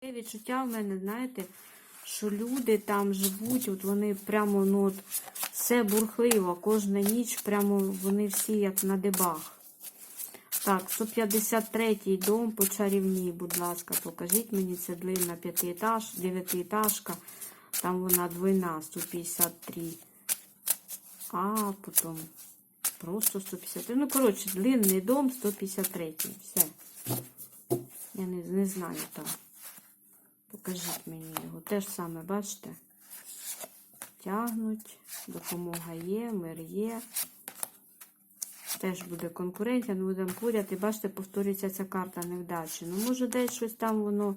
Таке відчуття в мене, знаєте, що люди там живуть, от вони прямо, ну от, все бурхливо, кожна ніч, прямо вони всі як на дебах. Так, 153-й дом по чарівній, будь ласка, покажіть мені, це длинна п'ятиетаж, дев'ятиэтажка, там вона двойна, 153. А потім просто 153. Ну, коротше, длинний дом, 153. Все. Я не, не знаю там. Покажіть мені його. Те ж саме, бачите? Тягнуть, допомога є, мир є. Теж буде конкуренція, ну будемо. І бачите, повторюється ця карта невдачі. Ну, може, десь щось там воно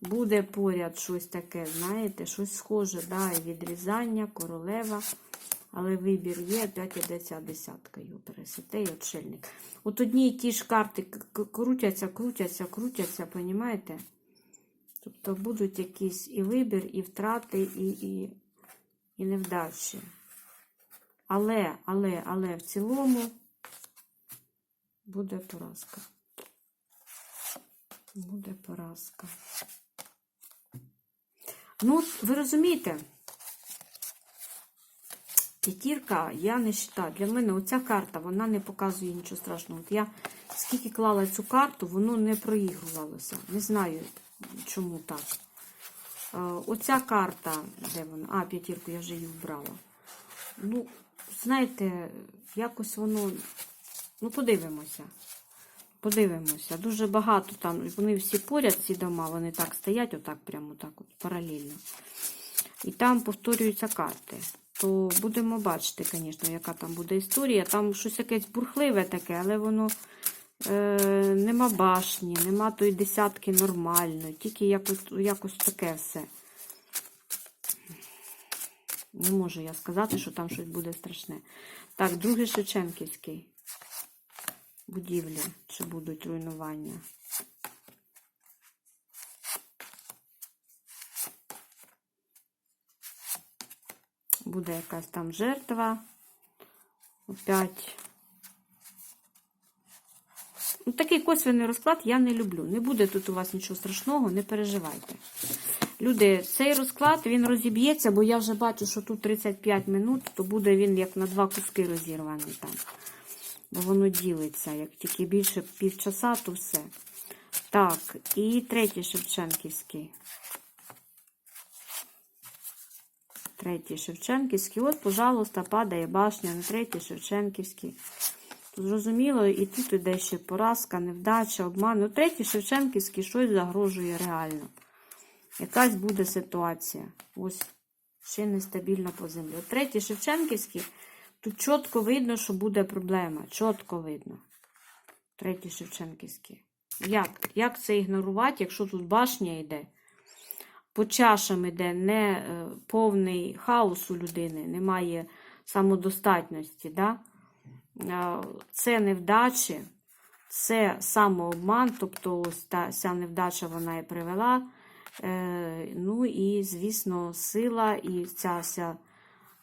буде поряд, щось таке, знаєте, щось схоже, да, і відрізання, королева. Але вибір є, опять іде ця десятка, його пересете і отшельник. От одні і ті ж карти крутяться, крутяться, крутяться, понімаєте? Тобто будуть якісь і вибір, і втрати, і, і, і невдачі. Але, але, але в цілому буде поразка. Буде поразка. Ну, ви розумієте, п'ятірка, я не вважаю. Для мене оця карта, вона не показує нічого страшного. От я скільки клала цю карту, воно не проігрувалося. Не знаю, чому так. Е, Оця карта, де вона? А, п'ятірку, я вже її вбрала. Ну, знаєте, якось воно. Ну, подивимося. Подивимося. Дуже багато там. Вони всі поряд, ці дома, вони так стоять, отак, прямо так, от, паралельно. І там повторюються карти. То будемо бачити, звісно, яка там буде історія. Там щось якесь бурхливе таке, але воно е, нема башні, нема тої десятки нормально, тільки якось, якось таке все. Не можу я сказати, що там щось буде страшне. Так, другий Шевченківський. Будівлі, чи будуть руйнування. Буде якась там жертва. Опять. Ну, такий косвенний розклад я не люблю. Не буде тут у вас нічого страшного, не переживайте. Люди, цей розклад він розіб'ється, бо я вже бачу, що тут 35 минут, то буде він як на два куски розірваний там. Бо воно ділиться. Як тільки більше півчаса, то все. Так, і третій Шевченківський. Третій Шевченківський. От, пожалуйста, падає башня на третій Шевченківський. Зрозуміло, і тут іде ще поразка, невдача, обман. Ну, третій Шевченківський щось загрожує реально. Якась буде ситуація. Ось ще нестабільно по землі. От третій Шевченківський, тут чітко видно, що буде проблема. Чітко видно. Третій Шевченківський. Як? Як це ігнорувати, якщо тут башня йде? По чашам іде не е, повний хаос у людини, немає самодостатності. Да? Це невдачі, це самообман, тобто ось та ця невдача вона і привела. Е, Ну і, звісно, сила і ця вся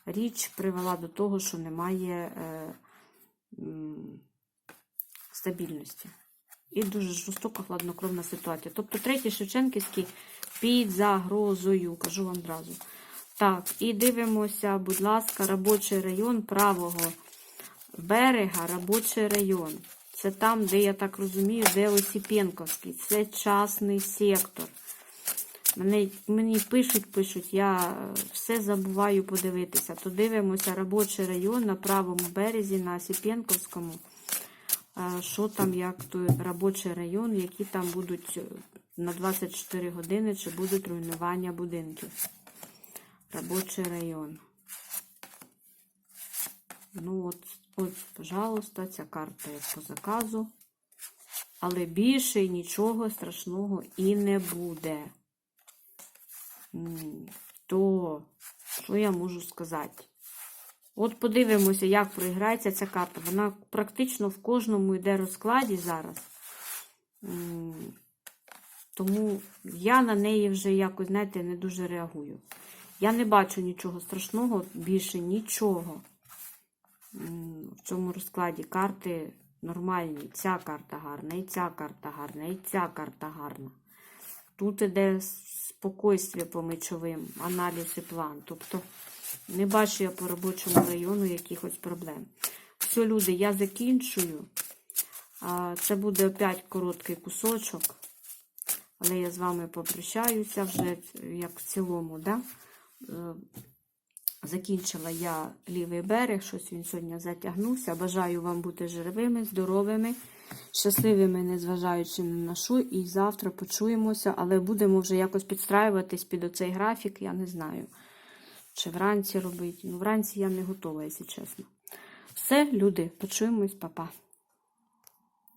річ привела до того, що немає е, стабільності. І дуже жорстока, хладнокровна ситуація. Тобто третій Шевченківський під загрозою, кажу вам одразу. Так, і дивимося, будь ласка, робочий район правого берега, робочий район. Це там, де, я так розумію, де Осіпенковський. Це частний сектор. Мене, мені пишуть, пишуть, я все забуваю подивитися. То дивимося робочий район на правому березі, на Осіпенковському. Що там, як той робочий район, які там будуть е, на 24 години, чи будуть руйнування будинків. Робочий район. Ну от, от, пожалуйста, ця карта як по заказу. Але більше нічого страшного і не буде. То, що я можу сказати? От подивимося, як проіграється ця карта. Вона практично в кожному йде розкладі зараз. Тому я на неї вже якось, знаєте, не дуже реагую. Я не бачу нічого страшного, більше нічого. В цьому розкладі карти нормальні. Ця карта гарна, і ця карта гарна, і ця карта гарна. Тут іде спокойствие по мечовим, аналіз і план. Тобто не бачу я по робочому району якихось проблем. Все, люди, я закінчую. Це буде опять короткий кусочок. Але я з вами попрощаюся вже як в цілому. Да? Е, Закінчила я лівий берег, щось він сьогодні затягнувся. Бажаю вам бути живими, здоровими, щасливими, незважаючи на що. І завтра почуємося, але будемо вже якось підстраюватись під оцей графік, я не знаю. Чи вранці робити. Ну, вранці я не готова, якщо чесно. Все, люди, почуємось, па-па.